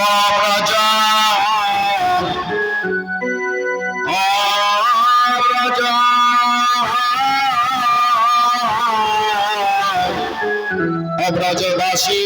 অব্রজা অব্রজা অব্রজবাসী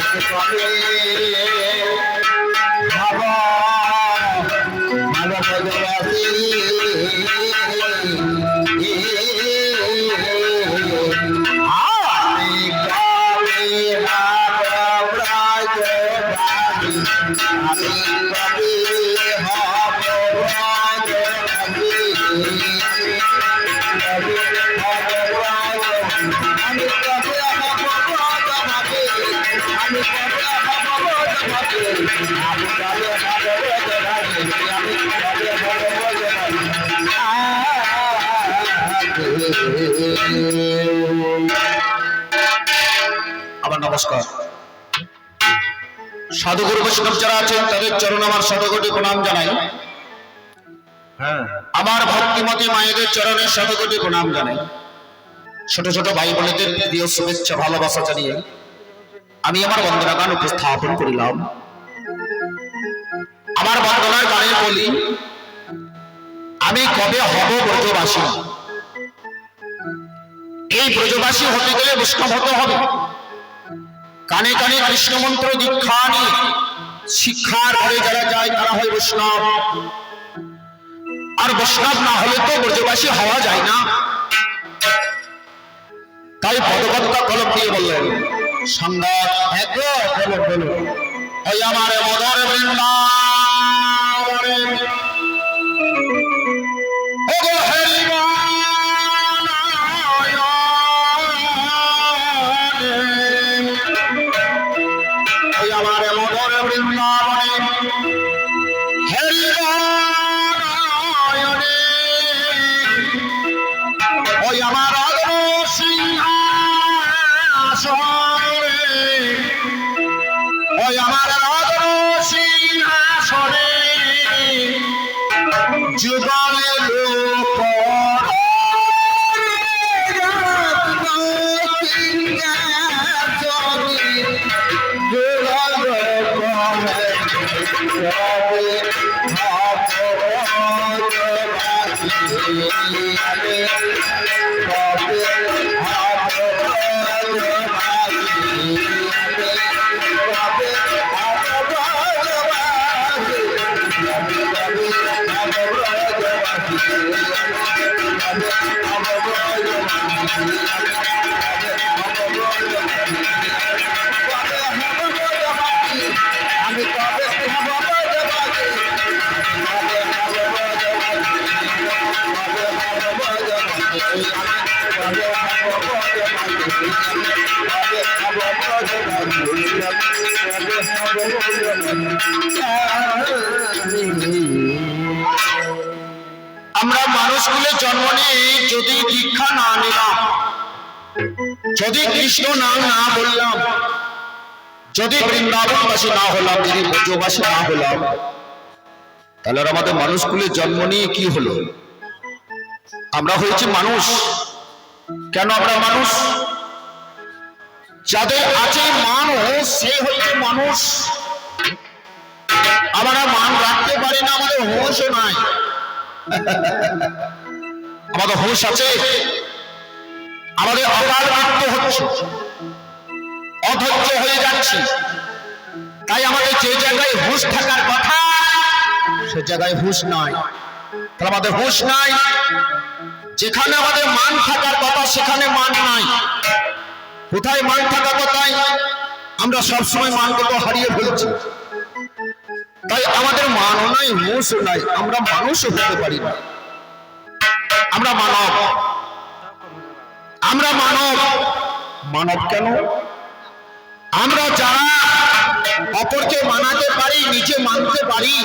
哎。আবার নমস্কার। সাধুগুরু বৈষ্ণব যারা আছেন তাদের চরণ আমার শতকোটি প্রণাম জানাই। হ্যাঁ। আমার ভক্তিমতী মায়েদের চরণে শতকোটি প্রণাম জানাই। ছোট ছোট ভাই বোনেদের প্রিয় শুভেচ্ছা ভালোবাসা জানিয়ে আমি আমার বন্দনা গান উপস্থাপন করিলাম। আমার বন্দনার গানে বলি, আমি কবে হব ব্রজবাসী? এই ব্রজবাসী হতে গেলে বৈষ্ণব হতে হবে। কানে কানে কৃষ্ণ মন্ত্র দীক্ষা নিয়ে শিক্ষার ঘরে যারা যায় তারা হয় বৈষ্ণব। আর বৈষ্ণব না হলে তো ব্রজবাসী হওয়া যায় না। তাই পদকর্তা কলম দিয়ে বললেন সংবাদ একদম বলো বলো ওই আমার মদর বৃন্দাবনে। করেন আমরা মানুষগুলো জন্ম নিয়ে যদি দীক্ষা না নিলাম, যদি কৃষ্ণ নাম না বললাম, যদি বৃন্দাবনবাসী না হলাম, যদি ব্রজবাসী না হলাম, তাহলে আমাদের মানুষগুলো জন্ম নিয়ে কি হলো? আমরা হয়েছি মানুষ। কেন আমরা মানুষ? যাদের আছে মানুষ সে হচ্ছে মানুষ। আমরা মান রাখতে পারি না, আমাদের হোশও নাই। আমাদের হুঁশ আছে আমাদের অকাল মৃত্যু হচ্ছে। অধৈর্য হয়ে যাচ্ছি। তাই আমাদের যে জায়গায় হুঁশ থাকার কথা, সে জায়গায় হুঁশ নাই তাহলে আমাদের হুঁশ নাই। যেখানে আমাদের মান থাকার কথা, সেখানে মান নাই। কোথায় মান থাকার কথাই আমরা সবসময় মানগুলো হারিয়ে ফেলছি। তাই আমাদের মানও নাই হুঁশও নাই, আমরা মানুষও হতে পারি না। আমরা মানব। আমরা মানব। মানব কেন? আমরা যারা অপরকে মানাতে পারি, নিজে মানতে পারি।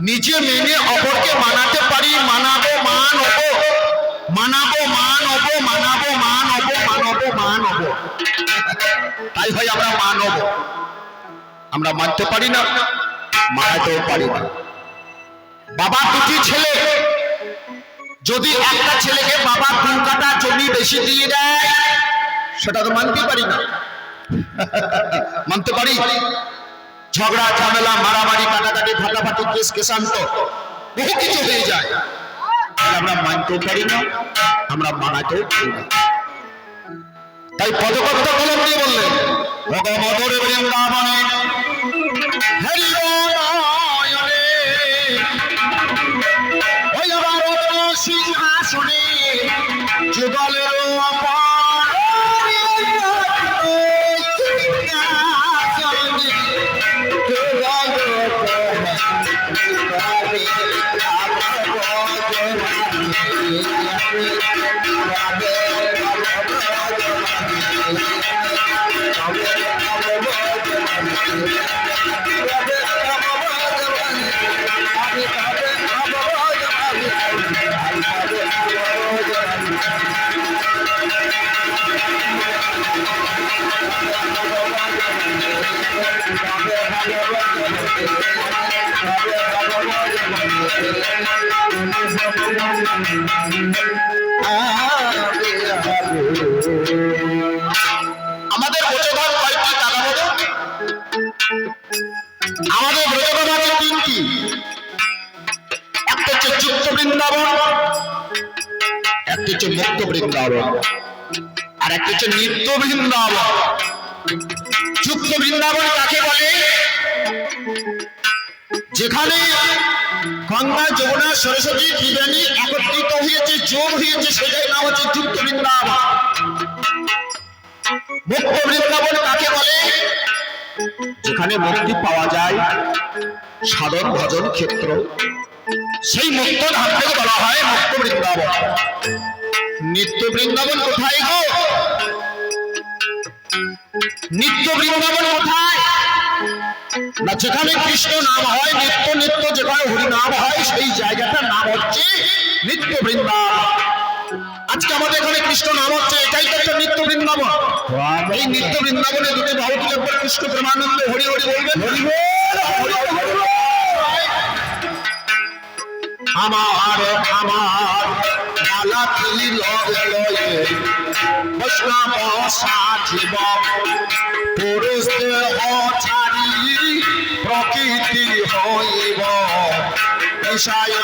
নিজে মেনে অপরকে মানাতে পারি। মানাবো, মান হব। মানাবো, মান হব। মানাবো, মান হব। মানবো, মান হব। তাই হয় আমরা মান হব। আমরা মানতে পারি না, মানাতেও পারি না। বাবা দুটি ছেলে, যদি একটা ছেলেকে বাবা দু কাটা জমি বেশি দিয়ে দেয়, সেটা তো মানতে পারি না। মানতে পারি? ঝগড়া, ঝামেলা, মারামারি, কাটাকাটি, ফাটাফাটি, কেস কেসান্ত, বহু কিছু হয়ে যায়। আমরা মানতেও পারি না, আমরা মানাতেও পারি না। তাই পদকর্তা কলম দিয়ে বললেন ভগবদর আমাদের ব্রজধাম কয়টি দাদা বলো আমাদের আছে তিনটি একটা হচ্ছে যুক্ত বৃন্দাবন, একটা হচ্ছে মুক্ত বৃন্দাবন, আর একটা হচ্ছে নিত্য বৃন্দাবন। যুক্ত বৃন্দাবন কাকে বলে? যেখানে গঙ্গা, যমুনা, সরস্বতী ত্রিবেণী একত্রিত হয়েছে, যোগ হয়েছে, সেটাই নাম হচ্ছে যুক্ত বৃন্দাবন। মুক্ত যেখানে মুক্তি পাওয়া যায় সাধন ভজন ক্ষেত্র। সেই মুক্ত ধাম থেকে বলা হয় মুক্ত বৃন্দাবন। নিত্য বৃন্দাবন কোথায় গো? নিত্য বৃন্দাবন কোথায়? না, যেখানে কৃষ্ণ নাম হয়, নিত্য নিত্য যেখানে হরি নাম হয়, সেই জায়গাটার নাম হচ্ছে নিত্য বৃন্দাবন। আজকে আমাদের এখানে কৃষ্ণ নাম হচ্ছে, এটাই তো এই নিত্য বৃন্দাবনে দুটি ভাব তুলে পরে কৃষ্ণ প্রেমানন্দ হরি হরি বলবেন। আমার আমার মালা তুলি লয়ে বৈষ্ণব সাজিব। পুরুষ দেহ ছাড়ি প্রকৃতি হইব। বিষয়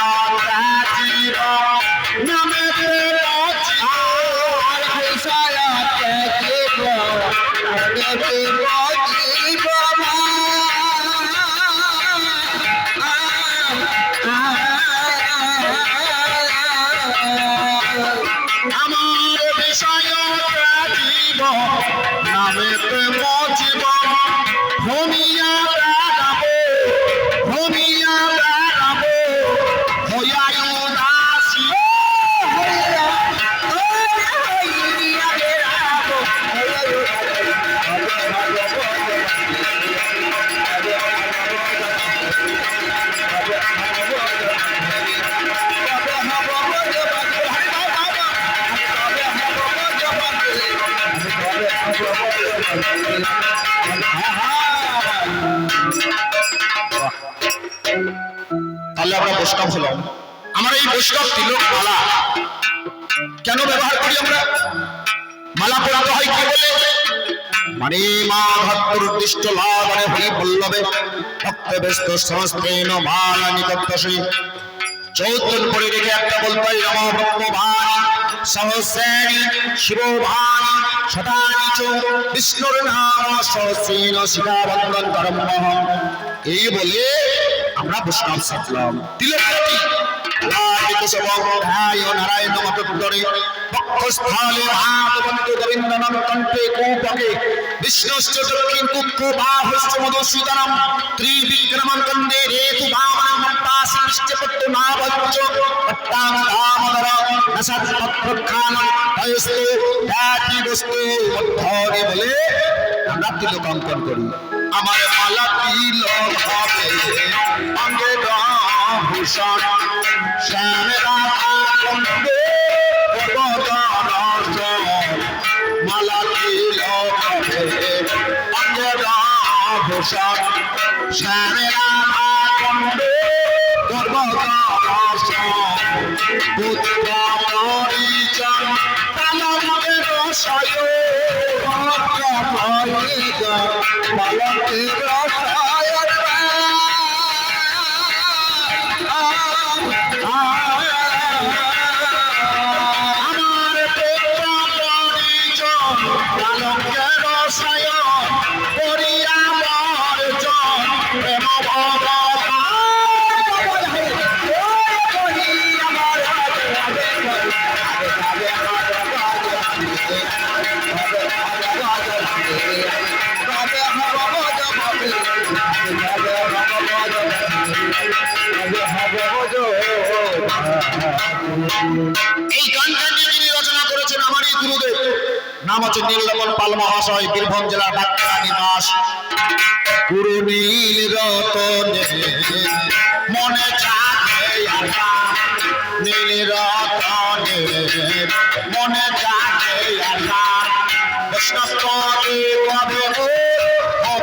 নামে জীব নামে মজিব ভূমিয়া বৈষ্ণব তিলক মালা। কেন ব্যবহার করি আমরা? মালা পড়াতে হয় কি বলে? মানে মা ভক্তর উদ্দিষ্ট লাভ মানে হরি বল্লভে, ভক্ত ব্যস্ত সংস্থেন মালা নিকটসী চৌতন করে রেখে একটা বলতে রম ব্রহ্মভান শিবভান শতানি চ, বিষ্ণুর নাম, সহস্রেণ শিখা বন্দন করম। এই বলে আমরা বৈষ্ণব সাজলাম তিলকটি নারায়ণ মতরে বক্ষস্থলে মহাবন্ত গোবিন্দনম কণ্ঠে কৌপকে, বিষ্ণুশ্চ দক্ষিণ কুক্ষ বাহুশ্চ মধুসূদনম ত্রিবিক্রমম কন্দে রেতু বামনম মন্তাসি বিষ্ণপত্ত নাভজ্জ পট্টাম দামোদর নসৎ পত্রখানম তয়স্তু খ্যাতি বস্তু মধ্যরে আমরা মালা তিলক ভূষণ শ্যামেরা অঙ্গরা ভূষণ শ্যামেরা কুণ্ড পুত্র পরিচয় পালকের রসায় পালকের আমার এই গানটি যিনি রচনা করেছেন আমারই গুরুদেব, নাম হচ্ছে নীলরতন পাল মহাশয়, বীরভূম জেলার বাঁকুড়া নিবাস গুরু নীল রতন, মনে নীল রতন, মনে ও হবে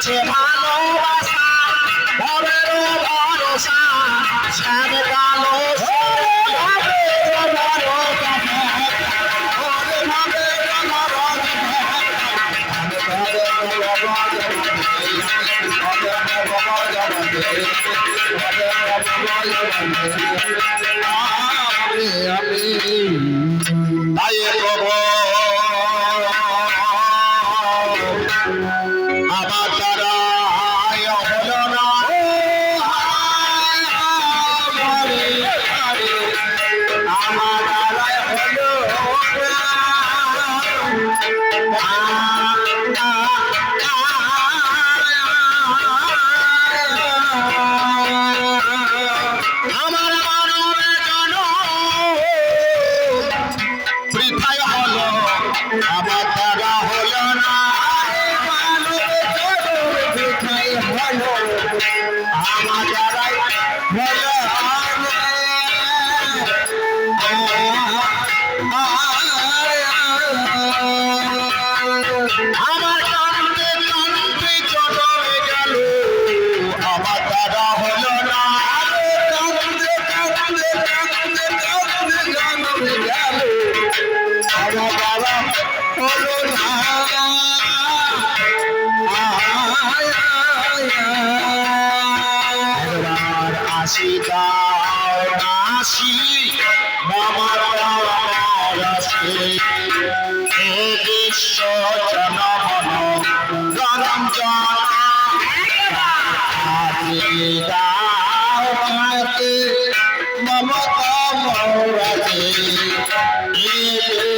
মিছে ভালোবাসা ভবের ভরসা। শ্যাম কালো ভাবে ভরসা আমার Hallelujah.